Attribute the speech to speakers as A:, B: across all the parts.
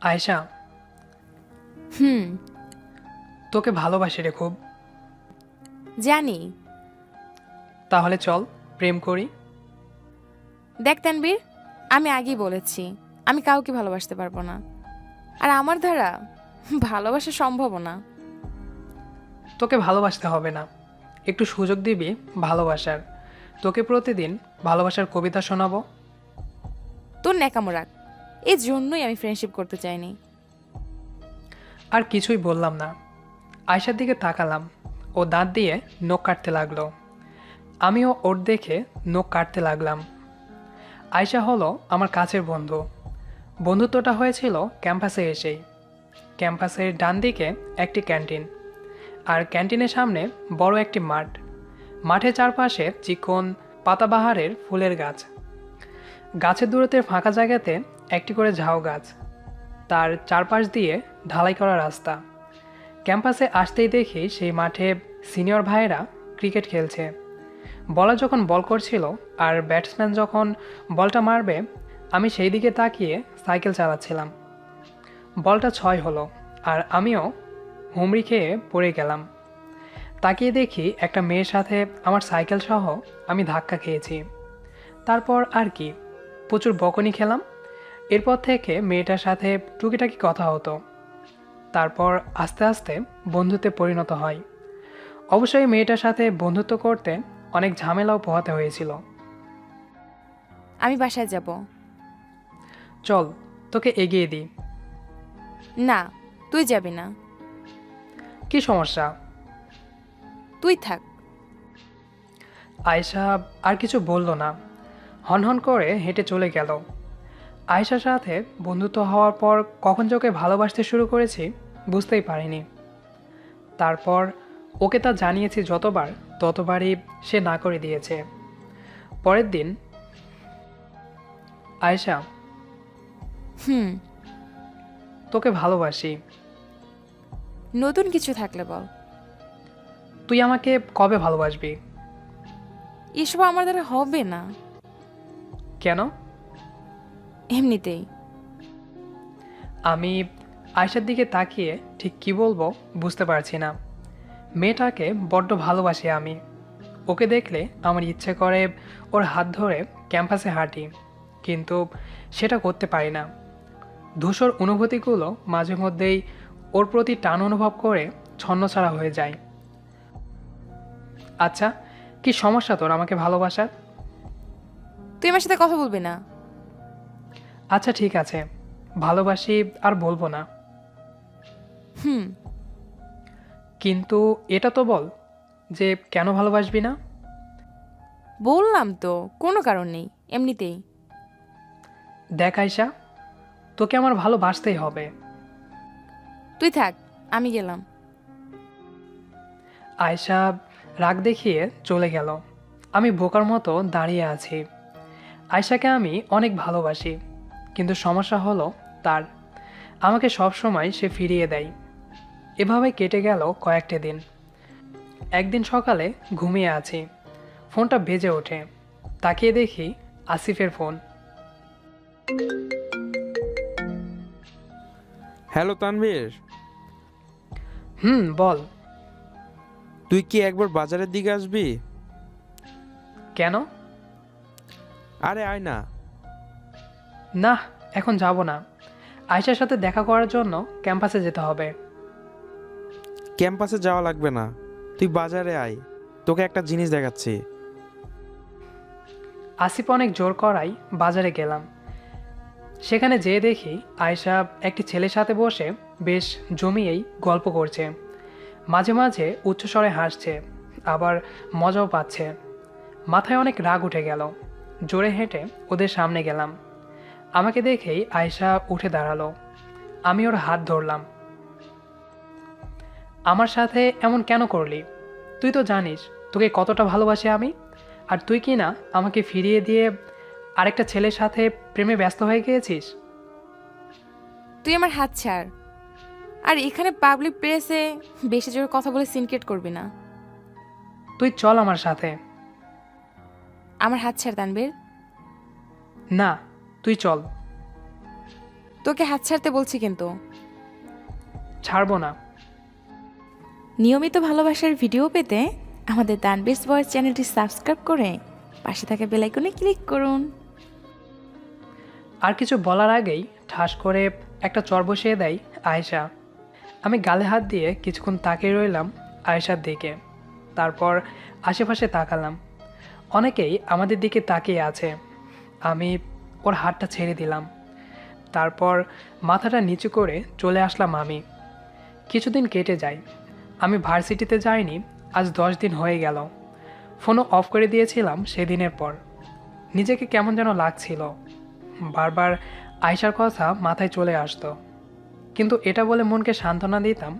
A: আয়শা।
B: হুম।
A: তোকে ভালোবাসি রে খুব।
B: জানি।
A: তাহলে চল প্রেম করি।
B: দেখ তানবীর আমি আগেই বলেছি আমি কাউকে ভালোবাসতে পারব না। আর আমার দ্বারা ভালোবাসা সম্ভব না।
A: তোকে ভালোবাসতে হবে না। একটু সুযোগ দিবি ভালোবাসার। তোকে প্রতিদিন ভালোবাসার কবিতা শোনাবো।
B: তোর ন্যাকামো রাখ এই জন্যই আমি ফ্রেন্ডশিপ করতে চাইনি।
A: আর কিছুই বললাম না। আয়সার দিকে তাকালাম। ও দাঁত দিয়ে নখ কাটতে লাগল। আমিও ওর দেখে নখ কাটতে লাগলাম। আয়সা হলো আমার কাছের বন্ধু। বন্ধুত্বটা হয়েছিল ক্যাম্পাসে এসেই। ক্যাম্পাসের ডান দিকে একটি ক্যান্টিন। আর ক্যান্টিনের সামনে বড় একটি মাঠ। মাঠের চারপাশে চিকন পাতাবাহারের ফুলের গাছ। গাছের দূরত্বের ফাঁকা জায়গাতে একটি করে ঝাউ গাছ। তার চারপাশ দিয়ে ঢালাই করা রাস্তা। ক্যাম্পাসে আসতেই দেখি সেই মাঠে সিনিয়র ভাইয়েরা ক্রিকেট খেলছে। বলার যখন বল করছিল আর ব্যাটসম্যান যখন বলটা মারবে, আমি সেই দিকে তাকিয়ে সাইকেল চালাচ্ছিলাম। বলটা ছয় হলো আর আমিও হুমড়ি খেয়ে পড়ে গেলাম। তাকিয়ে দেখি একটা মেয়ের সাথে আমার সাইকেল সহ আমি ধাক্কা খেয়েছি। তারপর আর কি, প্রচুর বকনি খেলাম এরপর থেকে মেয়েটার সাথে টুকিটাকি কথা হতো। তারপর আস্তে আস্তে বন্ধুত্বে পরিণত হয়। অবশ্যই মেয়েটার সাথে বন্ধুত্ব করতে অনেক ঝামেলাও পোহাতে হয়েছিল।
B: আমি বাসায় যাব।
A: চল তোকে এগিয়ে দিই।
B: না তুই যাবি না।
A: কি সমস্যা?
B: তুই থাক।
A: আয়শা আর কিছু বলল না। হনহন করে হেঁটে চলে গেল। আয়শার সাথে বন্ধুত্ব হওয়ার পর কখন যে ওকে ভালোবাসতে শুরু করেছি বুঝতেই পারিনি। তারপর ওকে তা জানিয়েছি যতবার ততবারই সে না করে দিয়েছে। পরের দিন আয়শা
B: হুম।
A: তোকে ভালোবাসি।
B: নতুন কিছু থাকলে বল।
A: তুই আমাকে কবে ভালোবাসবি?
B: এসব আমার দ্বারা হবে না।
A: কেন?
B: এমনিতেই।
A: আমি আয়সার দিকে তাকিয়ে ঠিক কি বলব বুঝতে পারছি না। মেয়েটাকে বড্ড ভালোবাসি আমি। ওকে দেখলে আমার ইচ্ছে করে ওর হাত ধরে ক্যাম্পাসে হাঁটি কিন্তু সেটা করতে পারি না। ধূসর অনুভূতিগুলো মাঝে মধ্যেই ওর প্রতি টান অনুভব করে ছন্নছাড়া হয়ে যায়। আচ্ছা কি সমস্যা তোর আমাকে ভালোবাসার?
B: তুই আমার সাথে কথা বলবি না।
A: আচ্ছা ঠিক আছে। ভালোবাসি আর বলব না।
B: হুম।
A: কিন্তু এটা তো বল যে কেন ভালোবাসবি না?
B: বললাম তো কোনো কারণ নেই এমনিতেই।
A: দেখ আয়সা তোকে আমার ভালোবাসতেই হবে।
B: তুই থাক আমি গেলাম।
A: আয়সা রাগ দেখিয়ে চলে গেল। আমি বোকার মতো দাঁড়িয়ে আছি। আয়সাকে আমি অনেক ভালোবাসি। কিন্তু সমস্যা হলো তার। আমাকে সব সময় সে ফিরিয়ে দেয়। এভাবে কেটে গেল কয়েকটা দিন। একদিন সকালে ঘুমিয়ে আছি। ফোনটা বেজে ওঠে। তাকিয়ে দেখি আসিফের ফোন।
C: হ্যালো তানভীর।
A: হুম বল।
C: তুই কি একবার বাজারের দিকে আসবি?
A: কেন?
C: আরে আয় না।
A: না এখন যাব না। আয়সার সাথে দেখা করার জন্য ক্যাম্পাসে যেতে হবে।
C: ক্যাম্পাসে যাওয়া লাগবে না। তুই বাজারে আয়। তোকে একটা জিনিস দেখাচ্ছি।
A: আসিফ অনেক জোর করাই বাজারে গেলাম। সেখানে যেয়ে দেখি আয়সা একটি ছেলের সাথে বসে বেশ জমিয়েই গল্প করছে। মাঝে মাঝে উচ্চস্বরে হাসছে আবার মজাও পাচ্ছে। মাথায় অনেক রাগ উঠে গেল। জোরে হেঁটে ওদের সামনে গেলাম। আমাকে দেখেই আয়সা উঠে দাঁড়াল। আমি ওর হাত ধরলাম। আমার সাথে এমন কেন করলি? তুই তো জানিস তোকে কতটা ভালোবাসি আমি। আর তুই কি না আমাকে ফিরিয়ে দিয়ে আরেকটা ছেলের সাথে প্রেমে ব্যস্ত হয়ে গিয়েছিস?
B: তুই আমার হাত ছাড়। আর এখানে পাবলিক প্লেসে বেশি জোরে কথা বলে সিনক্রেট করবি না।
A: তুই চল আমার সাথে।
B: আমার হাত ছাড় তানবীর
A: না তুই চল।
B: তোকে হাত ছাড়তে বলছি কিন্তু।
A: ছাড়বো না।
B: নিয়মিত ভালোবাসার ভিডিও পেতে আমাদের দানবেস ভয়েস চ্যানেলটি সাবস্ক্রাইব করে পাশে থাকা বেলাইকনে ক্লিক করুন।
A: আর কিছু বলার আগেই ঠাস করে একটা চর বসিয়ে দেয় আয়েশা। আমি গালে হাত দিয়ে কিছুক্ষণ তাকিয়ে রইলাম আয়েশার দিকে। তারপর আশেপাশে তাকালাম। অনেকেই আমাদের দিকে তাকিয়ে আছে। আমি ওর হাতটা ছেড়ে দিলাম। তারপর মাথাটা নিচু করে চলে আসলাম আমি। কিছুদিন কেটে যায়। আমি ভার্সিটিতে যাইনি, আজ দশ দিন হয়ে গেল। ফোনও অফ করে দিয়েছিলাম সেদিনের পর। নিজেকে কেমন যেন লাগছিল। বারবার আয়সার কথা মাথায় চলে আসতো। কিন্তু এটা বলে মনকে সান্ত্বনা দিতাম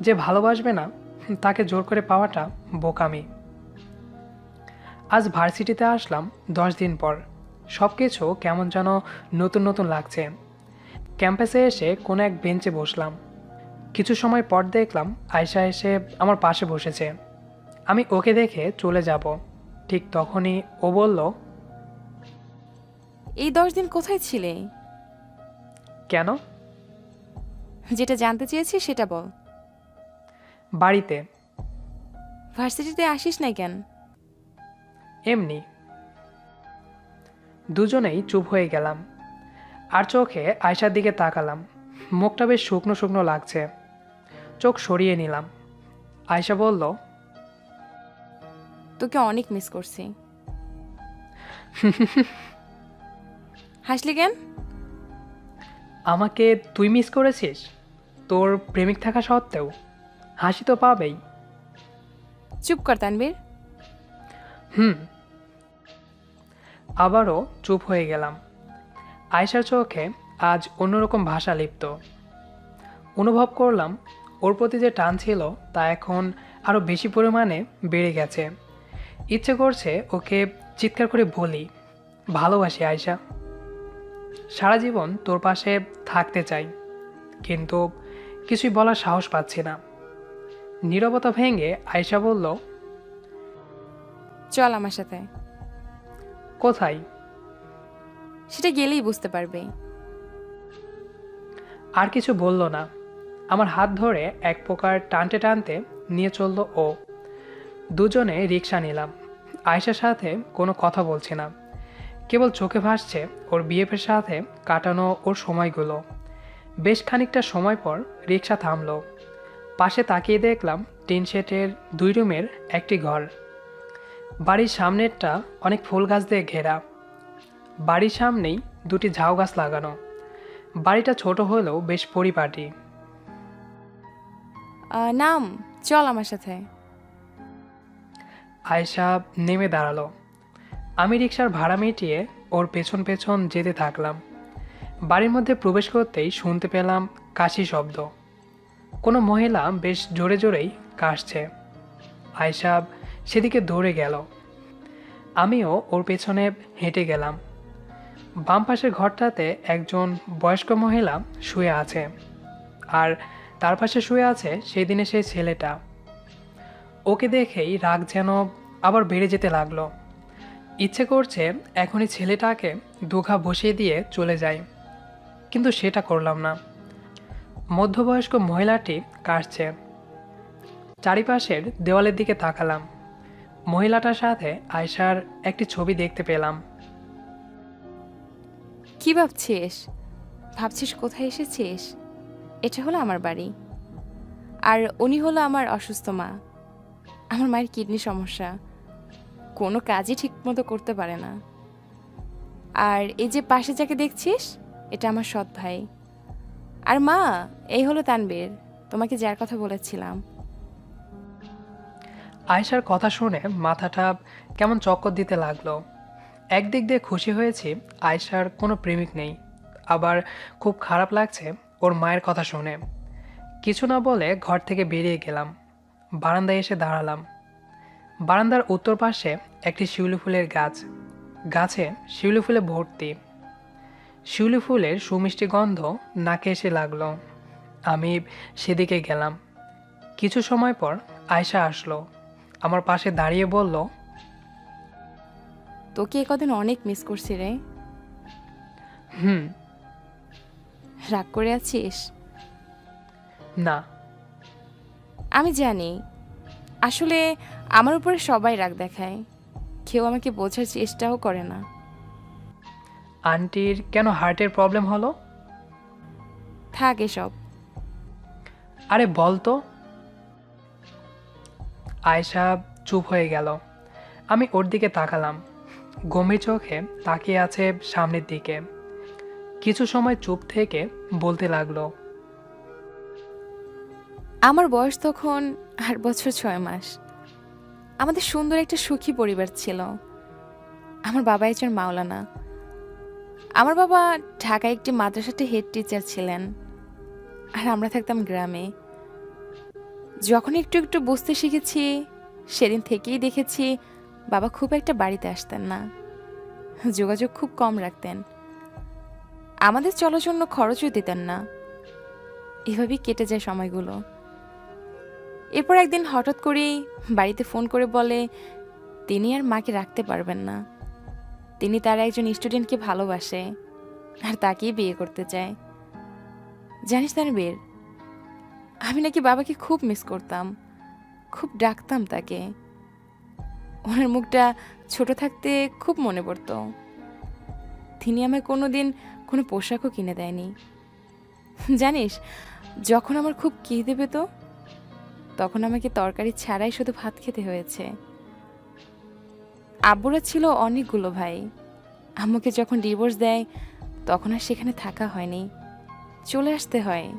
A: যে ভালোবাসবে না, তাকে জোর করে পাওয়াটা বোকামি। আজ ভার্সিটিতে আসলাম দশ দিন পর। সব কিছু কেমন যেন নতুন নতুন লাগছে। ক্যাম্পাসে এসে কোনো এক বেঞ্চে বসলাম। কিছু সময় পর দেখলাম আয়সা এসে আমার পাশে বসেছে। আমি ওকে দেখে চলে যাব। ঠিক তখনই ও বলল
B: এই দশ দিন কোথায় ছিলে?
A: কেন?
B: যেটা জানতে চেয়েছি সেটা বল।
A: বাড়িতে।
B: ভার্সিটিতে আসিস না কেন?
A: এমনি। দুজনেই চুপ হয়ে গেলাম। আর চোখে আয়সার দিকে তাকালাম। মুখটা বেশ শুকনো শুকনো লাগছে। চোখ সরিয়ে নিলাম। আয়সা বলল
B: তোকে অনেক মিস করছি। হাসলি কেন?
A: আমাকে তুই মিস করেছিস? তোর প্রেমিক থাকা সত্ত্বেও। হাসি তো পাবেই।
B: চুপ কর তানবীর
A: হুম আবারও চুপ হয়ে গেলাম। আয়সার চোখে আজ অন্যরকম ভাষা লিপ্ত। অনুভব করলাম, ওর প্রতি যে টান ছিল তা এখন আরও বেশি পরিমাণে বেড়ে গেছে। ইচ্ছে করছে ওকে চিৎকার করে বলি, ভালোবাসি আয়সা সারা জীবন তোর পাশে থাকতে চাই, কিন্তু কিছুই বলার সাহস পাচ্ছি না। নীরবতা ভেঙে আয়সা বলল,
B: চল আমার সাথে।
A: কোথায়?
B: সেটা গেলেই বুঝতে পারবে।
A: আর কিছু বলল না। আমার হাত ধরে এক প্রকার টানতে টানতে নিয়ে চলল ও। দুজনে রিক্সা নিলাম। আয়েশার সাথে কোনো কথা বলছি না। কেবল চোখে ভাসছে ওর বিএফের সাথে কাটানো ওর সময়গুলো। বেশ খানিকটা সময় পর রিক্সা থামলো। পাশে তাকিয়ে দেখলাম টিন শেটের দুই রুমের একটি ঘর। বাড়ির সামনেরটা অনেক ফুল গাছ দিয়ে ঘেরা। বাড়ির সামনেই দুটি ঝাউ গাছ লাগানো। বাড়িটা ছোট হলেও বেশ পরিপাটি।
B: নাম চল আমার সাথে।
A: আয়সা নেমে দাঁড়াল। আমি রিক্সার ভাড়া মিটিয়ে ওর পেছন পেছন যেতে থাকলাম। বাড়ির মধ্যে প্রবেশ করতেই শুনতে পেলাম কাশি শব্দ। কোনো মহিলা বেশ জোরে জোরেই কাশছে। আয়সা সেদিকে দৌড়ে গেল। আমিও ওর পেছনে হেঁটে গেলাম। বাম পাশের ঘরটাতে একজন বয়স্ক মহিলা শুয়ে আছে। আর তার পাশে শুয়ে আছে সেই দিনে সেই ছেলেটা। ওকে দেখেই রাগ যেন আবার বেড়ে যেতে লাগল। ইচ্ছে করছে এখনই ছেলেটাকে দুঘা বসিয়ে দিয়ে চলে যায় কিন্তু সেটা করলাম না। মধ্যবয়স্ক মহিলাটি কাশছে। চারিপাশের দেওয়ালের দিকে তাকালাম। মহিলাটার সাথে আয়সার একটি ছবি দেখতে পেলাম।
B: কি ভাবছিস? ভাবছিস কোথায় এসেছিস? এটা হলো আমার বাড়ি। আর উনি হলো আমার অসুস্থ মা। আমার মায়ের কিডনি সমস্যা। কোনো কাজই ঠিকমতো করতে পারে না। আর এই যে পাশে যাকে দেখছিস, এটা আমার সৎ ভাই। আর মা, এই হলো তানবীর। তোমাকে যার কথা বলেছিলাম।
A: আয়সার কথা শুনে মাথাটা কেমন চক্কর দিতে লাগল। একদিক দিয়ে খুশি হয়েছি আয়সার কোনো প্রেমিক নেই। আবার খুব খারাপ লাগছে ওর মায়ের কথা শুনে। কিছু না বলে ঘর থেকে বেরিয়ে গেলাম। বারান্দায় এসে দাঁড়ালাম। বারান্দার উত্তর পাশে একটি শিউলি ফুলের গাছ। গাছে শিউলি ফুলে ভর্তি। শিউলি ফুলের সুমিষ্টি গন্ধ নাকে এসে লাগল। আমি সেদিকে গেলাম। কিছু সময় পর আয়সা আসলো। আমার পাশে দাঁড়িয়ে বলল
B: তোকে কদিন অনেক মিস করছি রে।
A: হুম।
B: রাগ করে আছিস?
A: না।
B: আমি জানি। আসলে আমার উপরে সবাই রাগ দেখায়। কেউ আমাকে বোঝার চেষ্টাও করে না।
A: আন্টির কেন হার্টের প্রবলেম হলো?
B: থাক এসব।
A: আরে বল তো। আয়সা চুপ হয়ে গেল। আমি ওর দিকে তাকালাম। গম্ভীর চোখে তাকিয়ে আছে সামনের দিকে। কিছু সময় চুপ থেকে বলতে লাগল,
B: আমার বয়স তখন আট বছর ছয় মাস। আমাদের সুন্দর একটা সুখী পরিবার ছিল। আমার বাবা একজন মাওলানা। আমার বাবা ঢাকায় একটি মাদ্রাসাতে হেড টিচার ছিলেন। আর আমরা থাকতাম গ্রামে। যখন একটু একটু বুঝতে শিখেছি, সেদিন থেকেই দেখেছি বাবা খুব একটা বাড়িতে আসতেন না। যোগাযোগ খুব কম রাখতেন। আমাদের চলার জন্য খরচও দিতেন না। এভাবেই কেটে যায় সময়গুলো। এরপর একদিন হঠাৎ করেই বাড়িতে ফোন করে বলে, তিনি আর মাকে রাখতে পারবেন না। তিনি তার একজন স্টুডেন্টকে ভালোবাসে আর তাকেই বিয়ে করতে চায়। জানিস তানবীর আমি নাকি বাবাকে খুব মিস করতাম। খুব ডাকতাম তাকে। ওনার মুখটা ছোট থাকতে খুব মনে পড়তো। তিনি আমায় কোনো দিন কোনো পোশাকও কিনে দেয়নি। জানিস, যখন আমার খুব খিদে পেতো, তখন আমাকে তরকারি ছাড়াই শুধু ভাত খেতে হয়েছে। আব্বুরা ছিল অনেকগুলো ভাই। আম্মুকে যখন ডিভোর্স দেয়, তখন আর সেখানে থাকা হয়নি। চলে আসতে হয়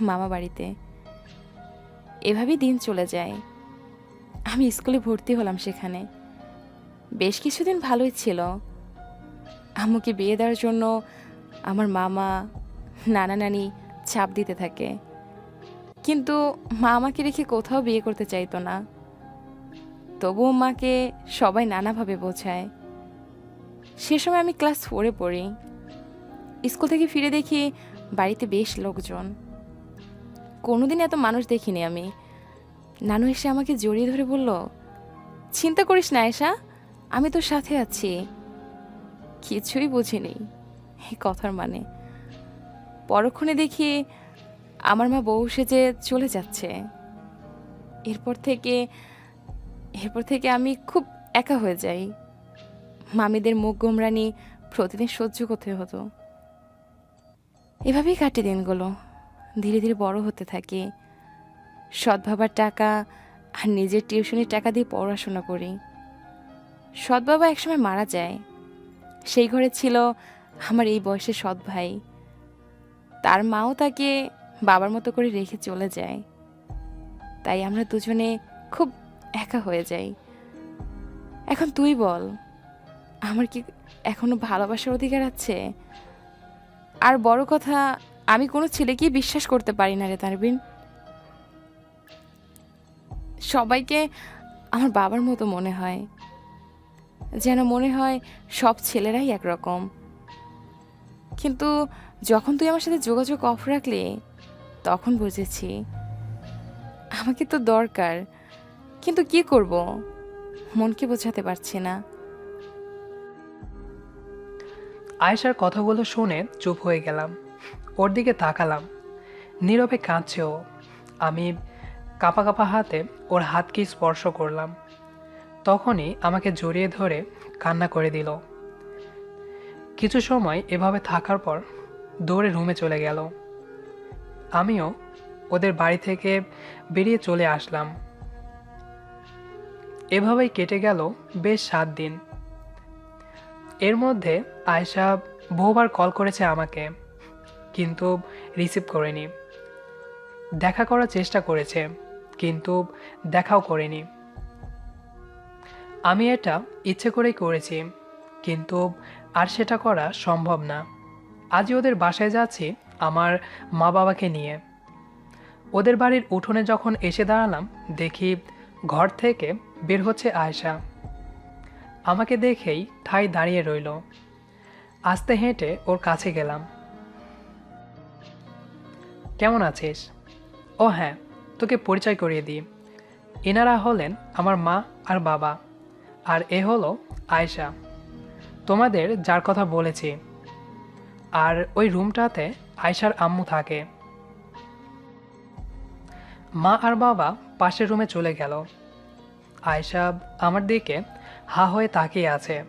B: মামা বাড়িতে। এভাবেই দিন চলে যায়। আমি স্কুলে ভর্তি হলাম সেখানে। বেশ কিছুদিন ভালোই ছিল। আম্মুকে বিয়ে দেওয়ার জন্য আমার মামা, নানা নানি ছাপ দিতে থাকে। কিন্তু মা আমাকে রেখে কোথাও বিয়ে করতে চাইতো না। তবুও মাকে সবাই নানাভাবে বোঝায়। সে সময় আমি ক্লাস ফোরে পড়ি। স্কুল থেকে ফিরে দেখি বাড়িতে বেশ লোকজন। কোনোদিন এত মানুষ দেখিনি আমি। নানু এসে আমাকে জড়িয়ে ধরে বলল, চিন্তা করিস না এসা আমি তোর সাথে আছি। কিছুই বুঝিনি এই কথার মানে। পরক্ষণে দেখি আমার মা বউ সেজে চলে যাচ্ছে। এরপর থেকে এরপর থেকে আমি খুব একা হয়ে যাই। মামিদের মুখ গোমরানি প্রতিদিন সহ্য করতে হতো। এভাবেই কাটে দিনগুলো। ধীরে ধীরে বড় হতে থাকি। সৎ টাকা আর নিজের টিউশনির টাকা দিয়ে পড়াশোনা করি। সৎ বাবা একসময় মারা যায়। সেই ঘরে ছিল আমার এই বয়সে সৎ ভাই। তার মাও তাকে বাবার মতো করে রেখে চলে যায়। তাই আমরা দুজনে খুব একা হয়ে যাই। এখন তুই বল, আমার কি এখনও ভালোবাসার অধিকার আছে? আর বড় কথা আমি কোনো ছেলেকেই বিশ্বাস করতে পারি না রে তারবিন সবাইকে আমার বাবার মতো মনে হয়। যেন মনে হয় সব ছেলেরাই একরকম। কিন্তু যখন তুই আমার সাথে যোগাযোগ অফ রাখলি, তখন বুঝেছি আমাকে তো দরকার। কিন্তু কি করব? মনকে বোঝাতে পারছি না।
A: আয়েশার কথাগুলো শুনে চুপ হয়ে গেলাম। ওর দিকে তাকালাম। নীরবে কাঁদছে ও আমি কাপা কাপা হাতে ওর হাতকে স্পর্শ করলাম। তখনই আমাকে জড়িয়ে ধরে কান্না করে দিল। কিছু সময় এভাবে থাকার পর দৌড়ে রুমে চলে গেল। আমিও ওদের বাড়ি থেকে বেরিয়ে চলে আসলাম। এভাবেই কেটে গেল বেশ সাত দিন। এর মধ্যে আয়শা বহুবার কল করেছে আমাকে। কিন্তু রিসিভ করেনি। দেখা করার চেষ্টা করেছে, কিন্তু দেখাও করেনি। আমি এটা ইচ্ছে করেই করেছি, কিন্তু আর সেটা করা সম্ভব না। আজই ওদের বাসায় যাচ্ছি আমার মা বাবাকে নিয়ে। ওদের বাড়ির উঠোনে যখন এসে দাঁড়ালাম, দেখি ঘর থেকে বের হচ্ছে আয়শা। আমাকে দেখেই ঠাই দাঁড়িয়ে রইল। আস্তে হেঁটে ওর কাছে গেলাম। কেমন আছিস? ও হ্যাঁ তোকে পরিচয় করিয়ে দিই। এনারা হলেন আমার মা আর বাবা, আর এ হলো আয়শা। তোমাদের যার কথা বলেছি। আর ওই রুমটাতে আয়সার আম্মু থাকে। মা আর বাবা পাশের রুমে চলে গেল। আয়সা আমার দিকে হা হয়ে তাকিয়ে আছে।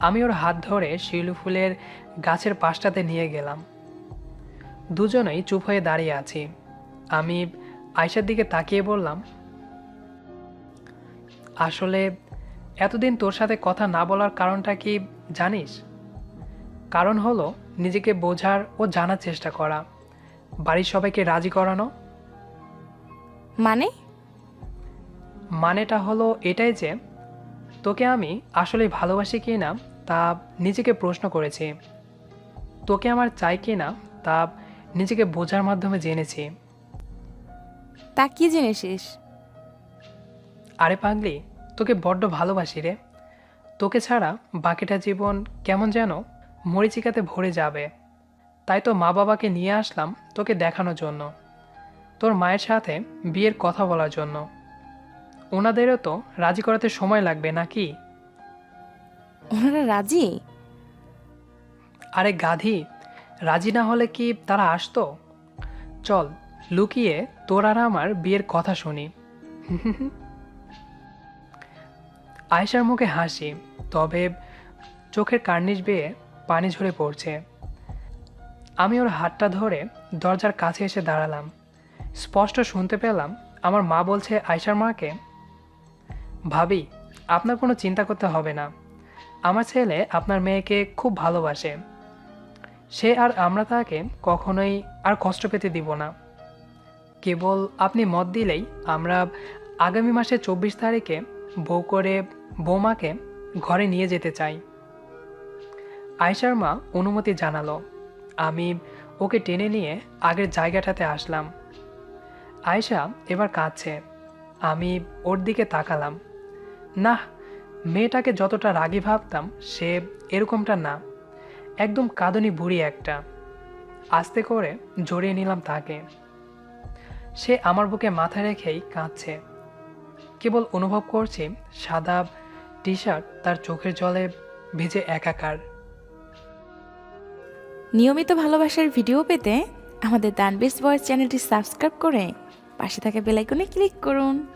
A: আমি ওর হাত ধরে শিলু ফুলের গাছের পাশটাতে নিয়ে গেলাম। দুজনেই চুপ হয়ে দাঁড়িয়ে আছি। আমি আয়সার দিকে তাকিয়ে বললাম আসলে এতদিন তোর সাথে কথা না বলার কারণটা কি জানিস? কারণ হলো নিজেকে বোঝার ও জানার চেষ্টা করা। বাড়ির সবাইকে রাজি করানো।
B: মানে?
A: মানেটা হলো এটাই যে তোকে আমি আসলে ভালোবাসি কি না তা নিজেকে প্রশ্ন করেছি। তোকে আমার চাই কি না তা নিজেকে বোঝার মাধ্যমে জেনেছি।
B: তা কি জেনেছিস?
A: আরে পাগলি তোকে বড্ড ভালোবাসি রে। তোকে ছাড়া বাকিটা জীবন কেমন যেন মরিচিকাতে ভরে যাবে। তাই তো মা বাবাকে নিয়ে আসলাম তোকে দেখানোর জন্য। তোর মায়ের সাথে বিয়ের কথা বলার জন্য। ওনাদেরও তো রাজি করাতে সময় লাগবে নাকি?
B: ওনারা রাজি?
A: আরে গাধি রাজি না হলে কি তারা আসতো? চল, লুকিয়ে তোর আর আমার বিয়ের কথা শুনি। আয়েশার মুখে হাসি, তবে চোখের কার্নিশ বেয়ে পানি ঝরে পড়ছে। আমি ওর হাতটা ধরে দরজার কাছে এসে দাঁড়ালাম। স্পষ্ট শুনতে পেলাম আমার মা বলছে, আয়েশার মাকে? ভাবি, আপনার কোনো চিন্তা করতে হবে না। আমার ছেলে আপনার মেয়েকে খুব ভালোবাসে। সে আর আমরা তাকে কখনোই আর কষ্ট পেতে দিব না। কেবল আপনি মত দিলেই আমরা আগামী মাসে চব্বিশ তারিখে বউ করে বৌমাকে ঘরে নিয়ে যেতে চাই। আয়সার মা অনুমতি জানালো। আমি ওকে টেনে নিয়ে আগের জায়গাটাতে আসলাম। আয়শা এবার কাঁদছে। আমি ওর দিকে তাকালাম। না মেয়েটাকে যতটা রাগী ভাবতাম সে এরকমটা না। একদম কাঁদনি বুড়ি একটা। আস্তে করে জড়িয়ে নিলাম তাকে। সে আমার বুকে মাথা রেখেই কাঁদছে। কেবল অনুভব করছি সাদা টি শার্ট তার চোখের জলে ভিজে একাকার।
B: নিয়মিত ভালোবাসার ভিডিও পেতে আমাদের দানবেস বয়েস চ্যানেলটি সাবস্ক্রাইব করে পাশে থাকা বেলাইকনে ক্লিক করুন।